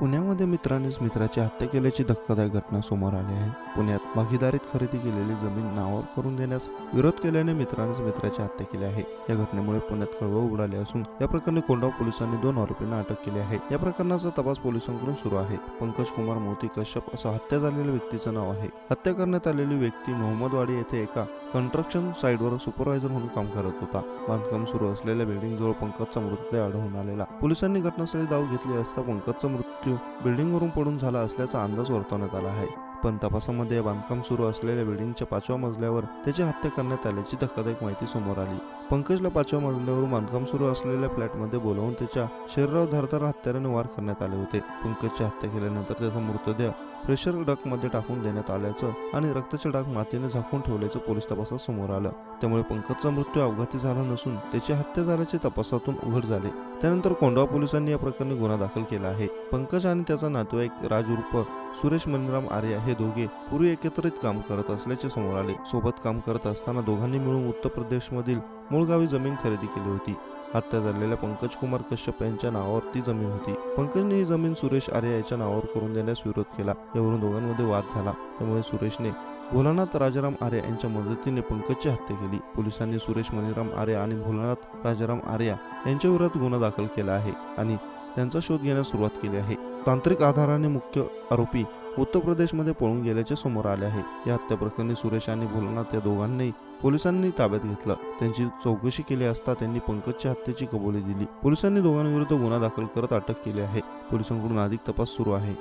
पुण्यामध्ये मित्रानेच मित्राची हत्या केल्याची धक्कादायक घटना समोर आली आहे. पुण्यात भागीदारीत खरेदी केलेली जमीन नावावर करून देण्यास विरोध केल्याने मित्रानेच मित्राची हत्या केली आहे. या घटनेमुळे पुण्यात खळबळ उडाली असून या प्रकरणी कोंडाव पोलिसांनी दोन आरोपींना अटक केली आहे. या प्रकरणाचा तपास पोलिसांकडून सुरू आहे. पंकज कुमार मोती कश्यप असं हत्या झालेल्या व्यक्तीचं नाव आहे. हत्या करण्यात आलेली व्यक्ती मोहम्मदवाडी येथे एका कन्स्ट्रक्शन साईटवर सुपरवायझर म्हणून काम करत होता. बांधकाम सुरू असलेल्या बिल्डिंग जवळ पंकजचा मृतदेह आढळून आलेला. पोलिसांनी घटनास्थळी धाव घेतली असता पंकजचा मृत्यू बिल्डिंगवरून पडून झाला असल्याचा अंदाज वर्तवण्यात आला आहे. पण तपासामध्ये बांधकाम सुरू असलेल्या बिल्डिंगच्या पाचव्या मजल्यावर त्याची हत्या करण्यात आल्याची धक्कादायक माहिती समोर आली. पंकजला पाचव्या मजल्यावरून बांधकाम सुरू असलेल्या फ्लॅटमध्ये बोलावून त्याच्या शरीरावर धारदार हत्याराने वार करण्यात आले होते. पंकजची हत्या केल्यानंतर त्याचा मृतदेह प्रेशर डकमध्ये टाकून देण्यात आल्याचं आणि रक्ताचे डाग मातीने झाकून ठेवल्याचं पोलीस तपासात समोर आलं. त्यामुळे पंकजचा मृत्यू अपघाती झाला नसून त्याची हत्या झाल्याचे तपासातून उघड झाले. त्यानंतर कोंडावा पोलिसांनी या प्रकरणी गुन्हा दाखल केला आहे. पंकज आणि त्याचा नातेवाईक राज उर्फ सुरेश मनिराम आर्या हे दोघे पूर्वी एकत्रित काम करत असल्याचे समोर आले. सोबत काम करत असताना दोघांनी मिळून उत्तर प्रदेशमधील मूळ गावी जमीन खरेदी केली होती. हत्या झालेल्या पंकज कुमार कश्यप यांच्या नावावर ती जमीन होती. पंकजने ही जमीन सुरेश आर्या याच्या नावावर करून देण्यास विरोध केला. यावरून दोघांमध्ये वाद झाला. त्यामुळे सुरेशने भोलानाथ राजाराम आर्या यांच्या मदतीने पंकजची हत्या केली. पोलिसांनी सुरेश मणिराम आर्या आणि भोलानाथ राजाराम आर्या यांच्या विरोधात गुन्हा दाखल केला आहे आणि त्यांचा शोध घेण्यास सुरुवात केली आहे. तांत्रिक आधाराने मुख्य आरोपी उत्तर प्रदेशमध्ये पळून गेल्याचे समोर आले आहे. या हत्या प्रकरणी सुरेश आणि भोलानाथ या दोघांनाही पोलिसांनी ताब्यात घेतलं. त्यांची चौकशी केली असता त्यांनी पंकजच्या हत्येची कबुली दिली. पोलिसांनी दोघांविरुद्ध गुन्हा दाखल करत अटक केली आहे. पोलिसांकडून अधिक तपास सुरू आहे.